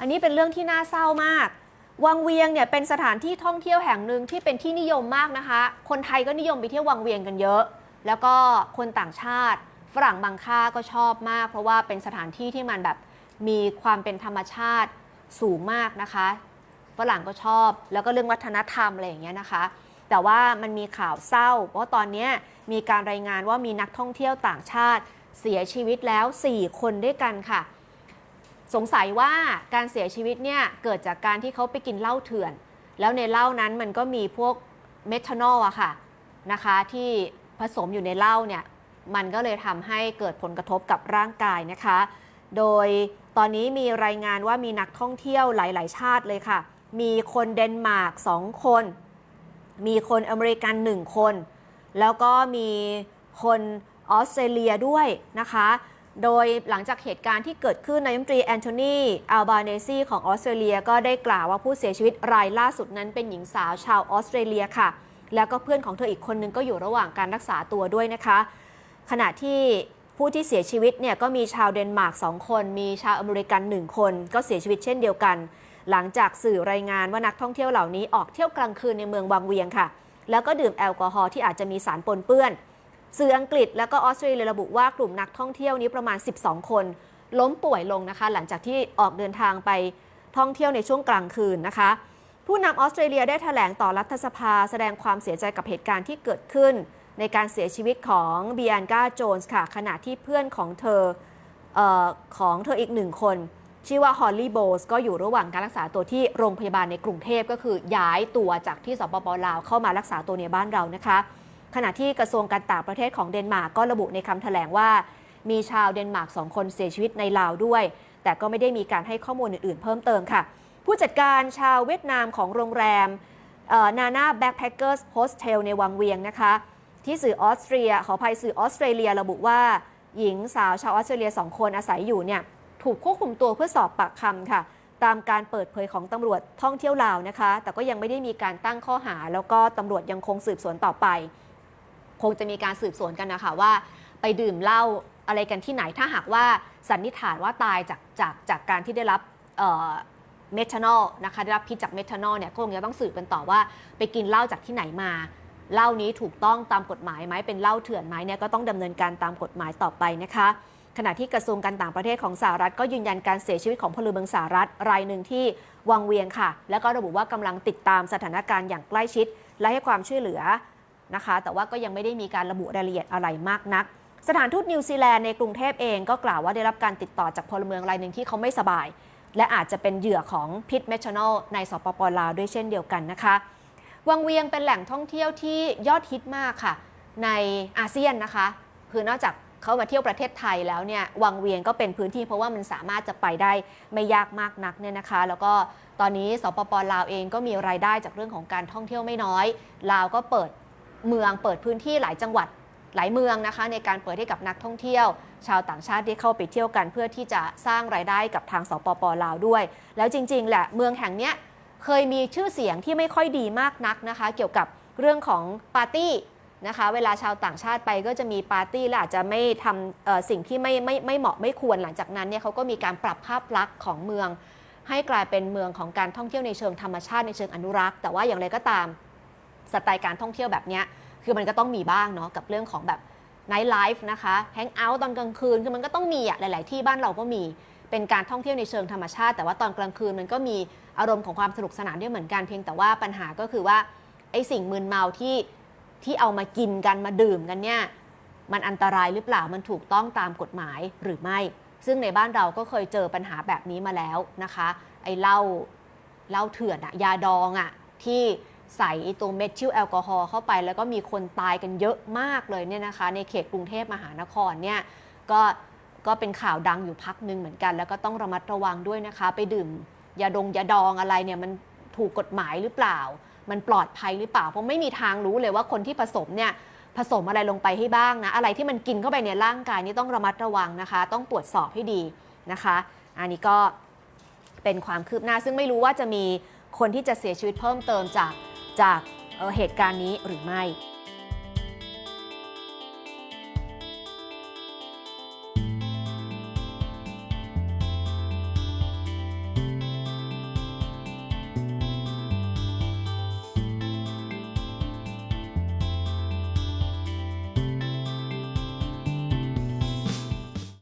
อันนี้เป็นเรื่องที่น่าเศร้ามาก วังเวียงเนี่ยเป็นสถานที่ท่องเที่ยวแห่งหนึ่งที่เป็นที่นิยมมากนะคะ คนไทยก็นิยมไปเที่ยววังเวียงกันเยอะ แล้วก็คนต่างชาติ ฝรั่งบางค่าก็ชอบมาก เพราะว่าเป็นสถานที่ที่มันแบบมีความเป็นธรรมชาติสูงมากนะคะ ฝรั่งก็ชอบแล้วก็เรื่องวัฒนธรรมอะไรอย่างเงี้ยนะคะ แต่ว่ามันมีข่าวเศร้า เพราะว่าตอนนี้มีการรายงานว่ามีนักท่องเที่ยวต่างชาติเสียชีวิตแล้ว 4 คนด้วยกันค่ะ สงสัยว่าการเสียชีวิตเนี่ยเกิดจากการที่เขาไปกินเหล้าเถื่อน แล้วในเหล้านั้นมันก็มีพวกเมทานอลอะค่ะนะคะที่ผสมอยู่ในเหล้าเนี่ยมันก็เลยทำให้เกิดผลกระทบกับร่างกายนะคะ โดยตอนนี้มีรายงานว่ามีนักท่องเที่ยวหลาย ๆ ชาติเลยค่ะ มีคนเดนมาร์ก2คน มีคนอเมริกัน 1 คน แล้วก็มีคนออสเตรเลียด้วยนะคะ โดยหลังจากเหตุการณ์ที่เกิดขึ้นนายมนตรีแอนโทนีอัลบาเนซีของออสเตรเลียก็ได้กล่าวว่าผู้เสียชีวิตรายล่าสุดนั้นเป็นหญิงสาวชาวออสเตรเลียค่ะ แล้วก็เพื่อนของเธออีกคนนึงก็อยู่ระหว่างการรักษาตัวด้วยนะคะ ขณะที่ผู้ที่เสียชีวิตเนี่ยก็มีชาวเดนมาร์ก2คน มีชาวอเมริกัน 1 คน ก็เสียชีวิตเช่นเดียวกัน หลังจากสื่อรายงานว่านักท่องเที่ยวเหล่านี้ออกเที่ยวกลางคืนในเมืองวังเวียงค่ะ แล้วก็ดื่มแอลกอฮอล์ที่อาจจะมีสารปนเปื้อน สื่ออังกฤษแล้วก็ออสเตรเลียระบุว่ากลุ่มนักท่องเที่ยวนี้ประมาณ 12 คน ล้มป่วยลงนะคะ หลังจากที่ออกเดินทางไปท่องเที่ยวในช่วงกลางคืนนะคะ ผู้นำออสเตรเลียได้แถลงต่อรัฐสภาแสดงความเสียใจกับเหตุการณ์ที่เกิดขึ้น ในการเสียชีวิตของเบียนกาโจนส์ค่ะ ขณะที่เพื่อนของเธอออของเธออีกหนึ่งคน ชื่อว่าฮอลลี่โบสก็อยู่ระหว่างการรักษาตัวที่โรงพยาบาลในกรุงเทพก็คือย้ายตัวจากที่สปปลาวเข้ามารักษาตัวในบ้านเรานะคะ ขณะที่กระทรวงการต่างประเทศของเดนมาร์กก็ระบุในคำแถลงว่า มีชาวเดนมาร์กสองคนเสียชีวิตในลาวด้วย แต่ก็ไม่ได้มีการให้ข้อมูลอื่นๆ เพิ่มเติมค่ะ ผู้จัดการชาวเวียดนามของโรงแรมนานาแบ็คแพคเกอร์สโฮสเทลในวังเวียงนะคะ ที่สื่อออสเตรียขอภัยสื่อออสเตรเลียระบุว่า หญิงสาวชาวออสเตรเลียสองคนอาศัยอยู่เนี่ยถูกควบคุมตัวเพื่อสอบปากคำค่ะ ตามการเปิดเผยของตำรวจท่องเที่ยวลาวนะคะ แต่ก็ยังไม่ได้มีการตั้งข้อหา แล้วก็ตำรวจยังคงสืบสวนต่อไป คงจะมีการสืบสวนกันนะคะว่า ไปดื่มเหล้าอะไรกันที่ไหนถ้าหากว่าสันนิษฐานว่าตายจากจากจากการที่ได้รับเมทานอลนะคะได้รับพิษจากเมทานอลเนี่ยก็คงจะต้องสืบกันต่อว่า ไปกินเหล้าจากที่ไหนมาเหล้านี้ถูกต้องตามกฎหมายไหมเป็นเหล้าเถื่อนไหมเนี่ยก็ต้องดำเนินการตามกฎหมายต่อไปนะคะ ขณะที่กระทรวงการต่างประเทศของสหรัฐก็ยืนยันการเสียชีวิตของพลเมืองสหรัฐรายหนึ่งที่วังเวียงค่ะ แล้วก็ระบุว่ากำลังติดตามสถานการณ์อย่างใกล้ชิด และให้ความช่วยเหลือ นะคะ แต่ว่าก็ยังไม่ได้มีการระบุรายละเอียดอะไรมากนัก สถานทูตนิวซีแลนด์ในกรุงเทพเองก็กล่าวว่าได้รับการติดต่อจากพลเมืองรายหนึ่งที่เขาไม่สบาย และอาจจะเป็นเหยื่อของพิษเมทานอลในสปปลาวด้วยเช่นเดียวกันนะคะวังเวียงเป็นแหล่งท่องเที่ยวที่ยอดฮิตมากค่ะ ในอาเซียนนะคะ คือนอกจากเขามาเที่ยวประเทศไทยแล้วเนี่ยวังเวียงก็เป็นพื้นที่เพราะว่ามันสามารถจะไปได้ไม่ยากมากนักเนี่ยนะคะ แล้วก็ตอนนี้สปปลาวเองก็มีรายได้จากเรื่องของการท่องเที่ยวไม่น้อยลาวก็เปิด เมืองเปิดพื้นที่หลายจังหวัดหลายเมืองนะคะ ในการเปิดให้กับนักท่องเที่ยว ชาวต่างชาติที่เข้าไปเที่ยวกัน เพื่อที่จะสร้างรายได้กับทางสปปลาวด้วย แล้วจริง ๆ แหละเมืองแห่งเนี้ยเคยมีชื่อเสียงที่ไม่ค่อยดีมากนักนะคะ เกี่ยวกับเรื่องของปาร์ตี้นะคะ เวลาชาวต่างชาติไปก็จะมีปาร์ตี้และอาจจะไม่ทำสิ่งที่ไม่ไม่ไม่เหมาะไม่ควรหลังจากนั้นเนี่ยเขาก็มีการปรับภาพลักษณ์ของเมือง ให้กลายเป็นเมืองของการท่องเที่ยวในเชิงธรรมชาติในเชิงอนุรักษ์ แต่ว่าอย่างไรก็ตาม สไตล์การท่องเที่ยวแบบเนี้ยคือมันก็ต้องมีบ้างเนาะกับเรื่องของแบบไนท์ไลฟ์นะคะแฮงเอาท์ตอนกลางคืนคือมันก็ต้องมีอะหลาย ๆ ที่บ้านเราก็มีเป็นการท่องเที่ยวในเชิงธรรมชาติ แต่ว่าตอนกลางคืนมันก็มีอารมณ์ของความสนุกสนานด้วยเหมือนกันเพียงแต่ว่าปัญหาก็คือว่าไอ้สิ่งมึนเมาที่ที่เอามากินกันมาดื่มกันเนี่ยมันอันตรายหรือเปล่ามันถูกต้องตามกฎหมายหรือไม่ ซึ่งในบ้านเราก็เคยเจอปัญหาแบบนี้มาแล้วนะคะ ไอ้เหล้าเหล้าเถื่อนอะยาดองอะที่ ใส่ตัวเมทิลแอลกอฮอล์เข้าไป แล้วก็มีคนตายกันเยอะมากเลยเนี่ยนะคะ ในเขตกรุงเทพมหานครเนี่ยก็ก็เป็นข่าวดังอยู่พักหนึ่งเหมือนกัน แล้วก็ต้องระมัดระวังด้วยนะคะ ไปดื่มยาดงยาดองอะไรเนี่ยมันถูกกฎหมายหรือเปล่า มันปลอดภัยหรือเปล่า เพราะไม่มีทางรู้เลยว่าคนที่ผสมเนี่ยผสมอะไรลงไปให้บ้างนะ อะไรที่มันกินเข้าไปในร่างกายนี่ต้องระมัดระวังนะคะ ต้องตรวจสอบให้ดีนะคะ อันนี้ก็เป็นความคืบหน้า ซึ่งไม่รู้ว่าจะมีคนที่จะเสียชีวิตเพิ่มเติมจาก จากเอ่อเหตุการณ์นี้หรือไม่